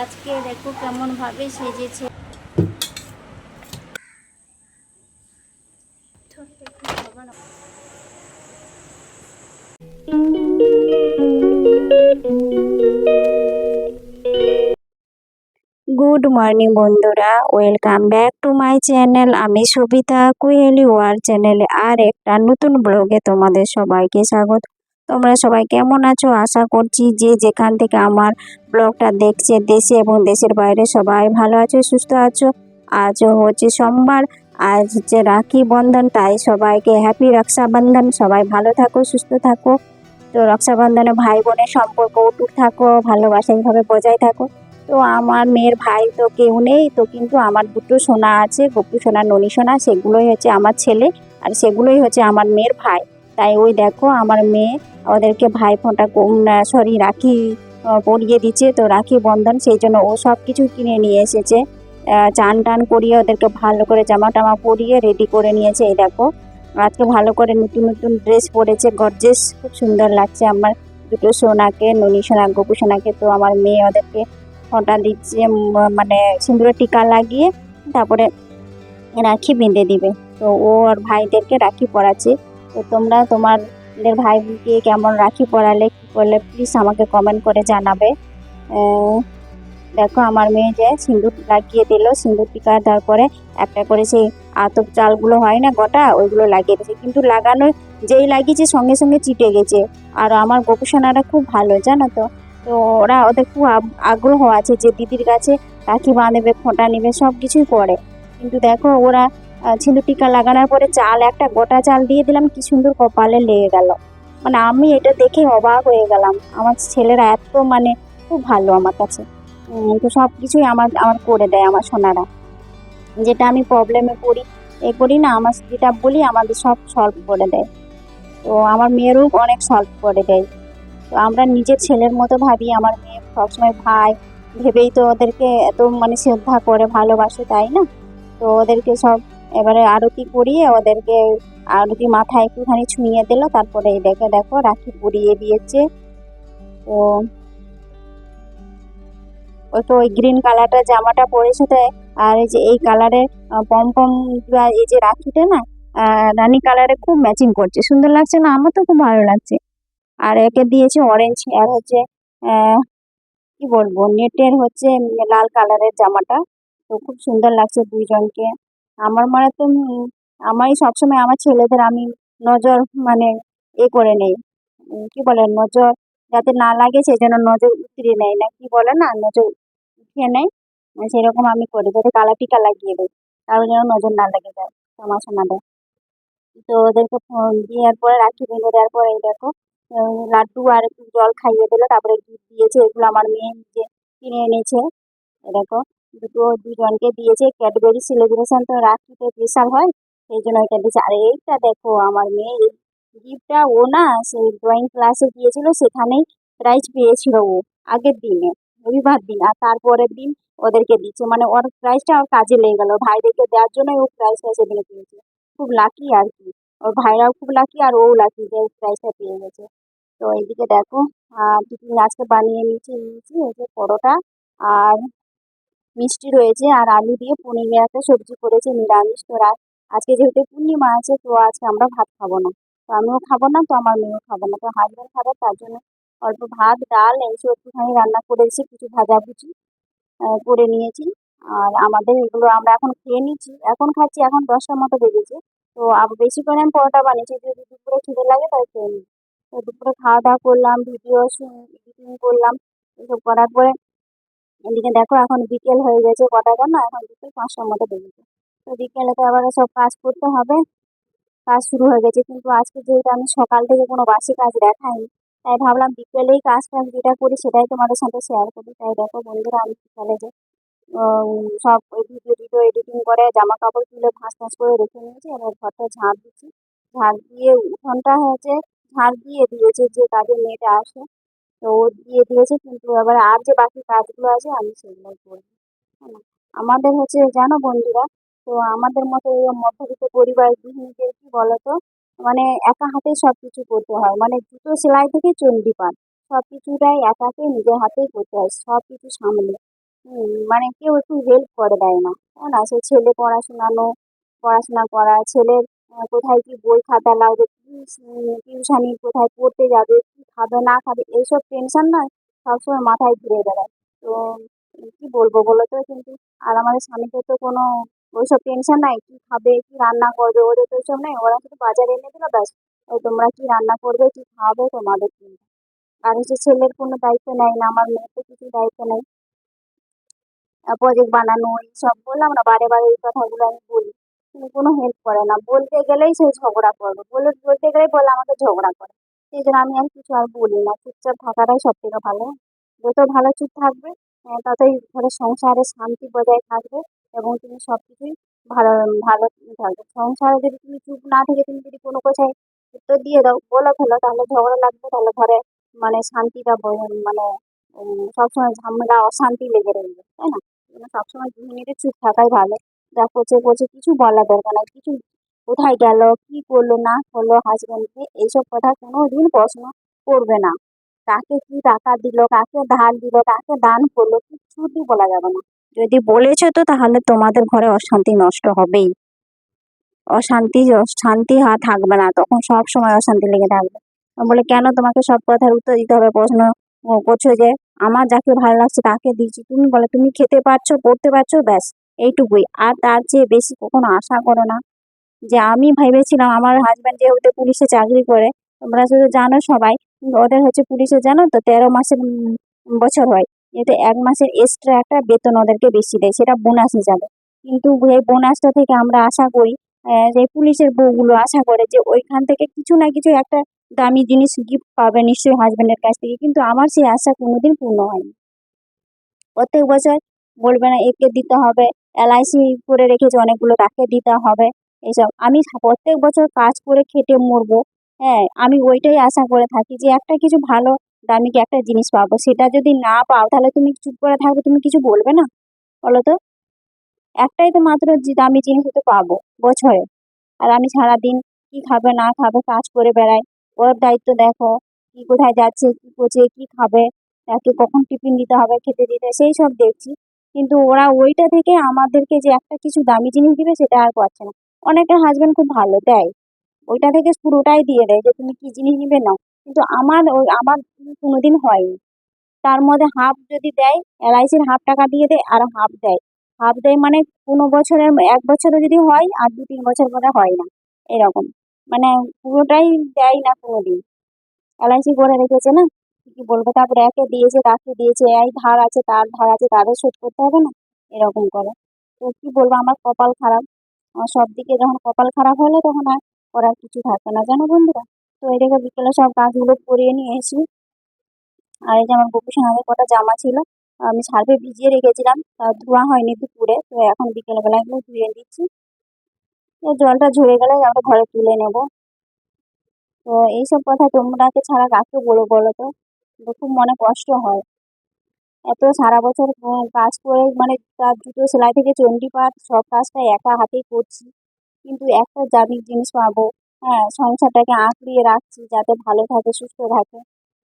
আজকে দেখো কেমন ভাবে সেজেছে। গুড মর্নিং বন্ধুরা। Welcome back to my channel আমি সবিতা কুয়েলি ওয়ার চ্যানেলে আর একটা নতুন ব্লগে তোমাদের সবাইকে স্বাগত। তোমরা সবাই কেমন আছো? আশা করছি যে যেখান থেকে আমার ব্লগটা দেখছে দেশে এবং দেশের বাইরে সবাই ভালো আছো, সুস্থ আছো। আজ হচ্ছে সোমবার, আজ হচ্ছে রাখি বন্ধন, তাই সবাইকে হ্যাপি রক্ষাবন্ধন। সবাই ভালো থাকো, সুস্থ থাকো। তো রক্ষাবন্ধনে ভাই বোনের সম্পর্ক অটুট থাকো, ভালোবাসা এইভাবে বজায় থাকো। তো আমার মেয়ের ভাই তো কেউ নেই, তো কিন্তু আমার দুটো সোনা আছে, গপু সোনা, ননি সোনা, সেগুলোই হচ্ছে আমার ছেলে, আর সেগুলোই হচ্ছে আমার মেয়ের ভাই। তাই ওই দেখো আমার মেয়ে ওদেরকে ভাই ফোঁটা সরি রাখি পরিয়ে দিচ্ছে। তো রাখি বন্ধন, সেই জন্য ও সব কিছু কিনে নিয়ে এসেছে। চান টান করিয়ে ওদেরকে ভালো করে জামা টামা পরিয়ে রেডি করে নিয়েছে, এই দেখো। আজকে ভালো করে নতুন নতুন ড্রেস পরেছে গর্জেস খুব সুন্দর লাগছে আমার। দুটো সোনাকে, ননী সোনা, গপু সোনাকে, তো আমার মেয়ে ওদেরকে ফোঁটা দিচ্ছে মানে সিঁদুরের টিকা লাগিয়ে তারপরে রাখি বেঁধে দিবে। তো ও আর ভাইদেরকে রাখি পরাচ্ছে। তো তোমরা তোমাদের ভাইকে কেমন রাখি পড়ালে কী করলে প্লিজ আমাকে কমেন্ট করে জানাবে। দেখো আমার মেয়ে যে সিঁদুর লাগিয়ে দিল সিঁদুর টিকা তারপরে একটা করে সেই আতপ চালগুলো হয় না গোটা, ওইগুলো লাগিয়ে দিয়েছে। কিন্তু লাগানো, যেই লাগিয়েছে সঙ্গে সঙ্গে চিটে গেছে। আর আমার গোপুসোনারা খুব ভালো, জানো তো? তো ওরা ওদের খুব আগ্রহ আছে যে দিদির কাছে রাখি বাঁধবে, ফোঁটা নেবে সব কিছুই করে। কিন্তু দেখো ওরা সিঁদুর টিকা লাগানোর পরে চাল, একটা গোটা চাল দিয়ে দিলাম, কি সুন্দর কপালে লেগে গেল। মানে আমি এটা দেখে অবাক হয়ে গেলাম। আমার ছেলেরা এত মানে খুব ভালো আমার কাছে। তো সব কিছুই আমার আমার করে দেয় আমার সোনারা। যেটা আমি প্রবলেমে পড়ি, এ করি না, আমার যেটা বলি, আমাদের সব সলভ করে দেয়। তো আমার মেয়েরও অনেক সলভ করে দেয়। তো আমরা নিজের ছেলের মতো ভাবি, আমার মেয়ে সবসময় ভাই, ভেবেই তো ওদেরকে এত মানে শ্রদ্ধা করে, ভালোবাসে, তাই না? তো ওদেরকে সব এবারে আরতি করিয়ে ওদেরকে আরতি মাথায় একটুখানি ছুঁয়ে দিল, তারপরে দেখে দেখো রাখি পরিয়ে দিয়েছে। তো ওই তো ওই গ্রিন কালারটা জামাটা পরেছে তো, আর এই যে এই কালারের পম পম এই যে রাখিটা না রানী কালারে খুব ম্যাচিং করছে। সুন্দর লাগছে না? আমার তো খুব ভালো লাগছে। আর একে দিয়েছে অরেঞ্জ আর হচ্ছে কি বলব নেটের হচ্ছে লাল কালারের জামাটা। তো খুব সুন্দর লাগছে দুইজনকে। আমার মানে তো আমারই সবসময় আমার ছেলেদের আমি নজর মানে এ করে নেই। কি বলে নজর যাতে না লাগে সেই জন্য নজর উতরিয়ে নেয় না। কি বলে না নজর উঠিয়ে নেয়। আহ, সেরকম আমি করি যাতে কালা টিকা লাগিয়ে দিই কারও যেন নজর না লেগে যায় আমার সোনাদের তো ওদেরকে দেওয়ার পরে রাখি বেঁধে দেওয়ার পরে এই দেখো লাড্ডু আর জল খাইয়ে দিলো তারপরে দুধ দিয়েছে। এগুলো আমার মেয়ে নিজে কিনে এনেছে। দেখো দুটো দুজনকে দিয়েছে ক্যাডবেরি সেলিব্রেশন তো রাখিতে স্পেশাল হয়, সেই জন্য এটা দিয়েছে। আর এইটা দেখো, আমার মেয়ে গিফটটা ও না, সেই ড্রয়িং ক্লাসে গিয়েছিল সেখানেই প্রাইজ পেয়েছিল ও আগের দিনে, রবিবার দিন, আর তারপরের দিন ওদেরকে দিচ্ছে। মানে ওর প্রাইজটা ওর কাজে লেগে গেল ভাইদেরকে দেওয়ার জন্যই ও প্রাইজটা সেদিনে পেয়েছে। খুব লাকি আর কি, ওর ভাইরাও খুব লাকি আর ও লাকি যে প্রাইজটা পেয়ে গেছে। তো এইদিকে দেখো আর টিফিন আজকে বানিয়ে নিয়েছি নিয়েছি, এই যে পরোটা আর মিষ্টি রয়েছে আর আলু দিয়ে পনির একটা সবজি করেছে, নিরামিষ তো রাত। আজকে যেহেতু পূর্ণিমা আছে, তো আজকে আমরা ভাত খাব না। তো আমিও খাব না, তো আমার মেয়েও খাব না। তো হাজবেন্ড খাবে, তার জন্য অল্প ভাত, ডাল, এইসব একটুখানি রান্না করেছি কিছু ভাজাভুজি করে নিয়েছি। আর আমাদের এগুলো আমরা এখন খেয়ে নিচ্ছি। এখন খাচ্ছি, এখন দশটার মতো বেজেছে। তো বেশি করে আমি পরোটা বানিয়েছি যদি দুপুরে খিদে লাগে, তাই খেয়ে নিই। তো দুপুরে খাওয়া দাওয়া করলাম, ভিডিও এডিটিং করলাম, এসব করার পরে এদিকে দেখো, এখন বিকেল হয়ে গেছে কটা না এখন বিকেল পাঁচটার মতো বেজেছে তো বিকেলে তো আবার সব কাজ করতে হবে। কাজ শুরু হয়ে গেছে, কিন্তু আজকে যেহেতু আমি সকাল থেকে কোনো বাসি কাজ দেখাইনি, তাই ভাবলাম বিকেলেই কাজ টাজ যেটা করি সেটাই তোমাদের সাথে শেয়ার করি। তাই দেখো বন্ধুরা, আমি বিকালে যে সব ভিডিও টিডিও এডিটিং করে জামা কাপড় তুলে ভাঁজ ভাঁজ করে রেখে নিয়েছি, এবার ঘরটা ঝাড় দিচ্ছি। ঝাড় দিয়ে উঠোনটা হচ্ছে ঝাড় দিয়ে দিয়েছে যে কাজের মেয়েটা আসে। তো ও দিয়ে দিয়েছে, কিন্তু এবার আর যে বাকি কাজগুলো আছে আমি সেগুলোই করব। হ্যাঁ আমাদের হচ্ছে জানো বন্ধুরা, তো আমাদের মতো এই মধ্যবিত্ত পরিবার গৃহিণীদের কি বলতো মানে একা হাতে সব কিছু করতে হয়। মানে জুতো সেলাই থেকে চণ্ডী পান সব কিছুটাই একাকে নিজের হাতেই করতে হয় সব কিছু সামলে মানে কেউ একটু হেল্প করে দেয় না, তাই না? সে ছেলে পড়াশোনানো, পড়াশোনা করা, ছেলের কোথায় কি বই খাতা লাগবে টিউশানি কোথায় পড়তে যাবে খাবে, না খাবে, এইসব টেনশন না সবসময় মাথায় ঘুরে বেড়ায়। তো, কি বলব বলো তো? কিন্তু আর আমাদের স্বামীকে তো কোনো ওইসব টেনশন নাই, কি খাবে, কি রান্না করবে, ওদের তো ওইসব নেই, ওরা শুধু বাজারে এনে দিল, ব্যাস। তোমরা কি রান্না করবে, কি খাওয়াবে তোমাদের চিন্তা আর হচ্ছে ছেলের কোনো দায়িত্ব নেয় না, আমার মেয়ের তো কিছু দায়িত্ব নেই। প্রজেক্ট বানানো এইসব বললাম না, বারে বারে এই কথাগুলো আমি বলি। কিন্তু কোনো হেল্প করে না। বলতে গেলেই সে ঝগড়া করবে। বলে, বলতে গেলেই বলে, আমাকে ঝগড়া করে। সেই জন্য আমি আর কিছু আর বলি না। চুপচাপ থাকাটাই সব থেকে ভালো। যত ভালো চুপ থাকবে ততই ঘরের সংসারে শান্তি বজায় থাকবে এবং তুমি সব কিছুই ভালো ভালো থাকবে। সংসারে যদি তুমি চুপ না থেকে তুমি যদি কোনো কথায় উত্তর দিয়ে দাও, বলে ফেলো, তাহলে ঝগড়া লাগবে, তাহলে ঘরে মানে শান্তিটা মানে সবসময় ঝামেলা, অশান্তি লেগে রইবে তাই না? সবসময় দু মিনিটে চুপ থাকাই ভালো। যা করছে করছে, কিছু বলা দরকার নাই, কিছু কোথায় গেল, কি করল, না করল হাজবেন্ডকে এইসব কথা কোনো দিন প্রশ্ন করবে না। কাকে কি টাকা দিল, কাকে ধার দিল, কাকে দান করল কিচ্ছুটি বলা যাবে না। যদি বলেছ তো তাহলে তোমাদের ঘরে অশান্তি নষ্ট হবেই। অশান্তি শান্তি হা- থাকবে না, তখন সব সময় অশান্তি লেগে থাকবে। বলে, কেন তোমাকে সব কথার উত্তর দিতে হবে? প্রশ্ন করছ যে, আমার যাকে ভালো লাগছে তাকে দিচ্ছি তুমি বলে, তুমি খেতে পারছ, পড়তে পারছ, ব্যাস, এইটুকুই। আর তার চেয়ে বেশি কখনো আশা করো না। যে আমি ভেবেছিলাম আমার হাজব্যান্ড যেহেতু পুলিশে চাকরি করে, তোমরা শুধু জানো সবাই ওদের হচ্ছে পুলিশে জানো তো তেরো মাসের বছর হয়। এতে এক মাসের এক্সট্রা একটা বেতন ওদেরকে বেশি দেয়, সেটা বোনাস হিসাবে কিন্তু এই বোনাসটা থেকে আমরা আশা করি যে পুলিশের বউগুলো আশা করে যে ওইখান থেকে কিছু না কিছু একটা দামি জিনিস গিফট পাবে নিশ্চয়ই হাজবেন্ডের কাছ থেকে, কিন্তু আমার সেই আশা কোনোদিন পূর্ণ হয়নি। প্রত্যেক বছর বলবে না, একে দিতে হবে এলআইসি করে রেখেছে, অনেকগুলো তাকে দিতে হবে। এইসব আমি প্রত্যেক বছর কাজ করে খেটে মরবো হ্যাঁ আমি ওইটাই আশা করে থাকি যে একটা কিছু ভালো দামি কি একটা জিনিস পাবো। সেটা যদি না পাও, তাহলে তুমি চুপ করে থাকবে, তুমি কিছু বলবে না? বলো তো? একটাই তো মাত্র দামি জিনিস তো পাবো বছরে। আর আমি সারাদিন কি খাবে, না খাবে, কাজ করে বেড়াই। ওর দায়িত্ব দেখো, কি কোথায় যাচ্ছে, কি করছে, কি খাবে, তাকে কখন টিফিন দিতে হবে, খেতে দিতে সেই সব দেখছি। কিন্তু ওরা ওইটা থেকে আমাদেরকে যে একটা কিছু দামি জিনিস দিবে, সেটা আর করছে না। অনেকের হাজবেন্ড খুব ভালো দেয়। ওইটা থেকে পুরোটাই দিয়ে দেয় যে, তুমি কি জিনিস নিবে নাও? কিন্তু আমার ওই, আমার কোনোদিন হয়নি। তার মধ্যে হাফ যদি দেয় এলআইসির হাফ টাকা দিয়ে দেয় আর হাফ দেয়। হাফ দেয় মানে কোনো বছরের, এক বছরে যদি হয় আর দু তিন বছর পরে হয় না। এরকম। মানে পুরোটাই দেয় না কোনোদিন। এলআইসি করে রেখেছে না? কি বলব? তারপরে একে দিয়েছে, তাকে দিয়েছে, এই ধার আছে, তার ধার আছে তাদের শোধ করতে হবে না? এরকম করে। তো কি বলব? আমার কপাল খারাপ। সব দিকে যখন কপাল খারাপ হলে তখন আর করার কিছু থাকে না, জানো বন্ধুরা? তো এদিকে বিকেলে সব কাজগুলো পরিয়ে নিয়ে এসি, আর এই যে আমার গোপুসোনাদের আগে কটা জামা ছিল, আমি সার্ফে ভিজিয়ে রেখেছিলাম তা ধোয়া হয়নি দুপুরে, তো এখন বিকেলবেলা এগুলো ধুয়ে দিচ্ছি তো জলটা ঝরে গেলে আমরা ঘরে তুলে নেব। তো এইসব কথা তোমরাকে ছাড়া কাকে বলো বলো তো? খুব মনে কষ্ট হয়। এত সারা বছর কাজ করে মানে তার জুতো সেলাই থেকে চণ্ডী পাঠ সব কাজটা একা হাতেই করছি। কিন্তু একটা দামি জিনিস পাবো হ্যাঁ সংসারটাকে আঁকড়িয়ে রাখছি যাতে ভালো থাকে, সুস্থ থাকে।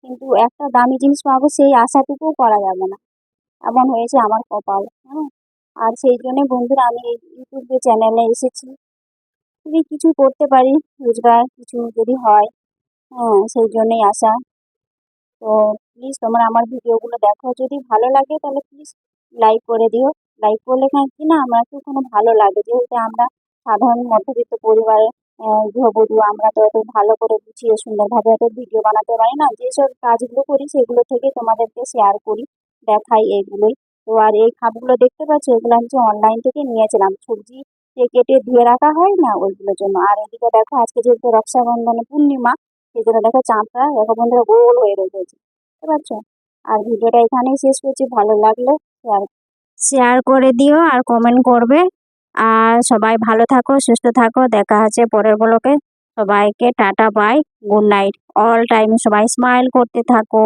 কিন্তু একটা দামি জিনিস পাবো, সেই আশাটুকুও করা যাবে না। এমন হয়েছে আমার কপাল হ্যাঁ। আর সেই জন্য বন্ধুরা, আমি ইউটিউব চ্যানেলে এসেছি। যদি কিছু করতে পারি, রোজগার কিছু যদি হয় হ্যাঁ সেই জন্যই আসা তো প্লিজ তোমরা আমার ভিডিওগুলো দেখো। যদি ভালো লাগে তাহলে প্লিজ লাইক করে দিও। লাইক করলে কি না আমার কোনো ভালো লাগে। যেহেতু আমরা সাধারণ মধ্যবিত্ত পরিবারের আহ, গৃহবধূ আমরা তো এত ভালো করে গুছিয়ে সুন্দরভাবে এত ভিডিও বানাতে পারি না। যেসব কাজগুলো করি সেগুলো থেকে তোমাদেরকে শেয়ার করি দেখাই এগুলোই। তো আর এই খাপগুলো দেখতে পাচ্ছ? এগুলো আমি অনলাইন থেকে নিয়েছিলাম। সবজি কেটে ধুয়ে রাখা হয় না ওইগুলোর জন্য। আর এদিকে দেখো আজকে যেহেতু রক্ষাবন্ধন পূর্ণিমা জন্য দেখো চাঁদটা, দেখো বন্ধুরা গোল হয়ে রয়েছে। বুঝতে পারছ? আর ভিডিওটা এখানেই শেষ করছি, ভালো লাগলে শেয়ার শেয়ার করে দিও আর কমেন্ট করবে। আর সবাই ভালো থাকো, সুস্থ থাকো, দেখা আছে পরের ব্লকে সবাইকে tata bye good night all time সবাই স্মাইল করতে থাকো।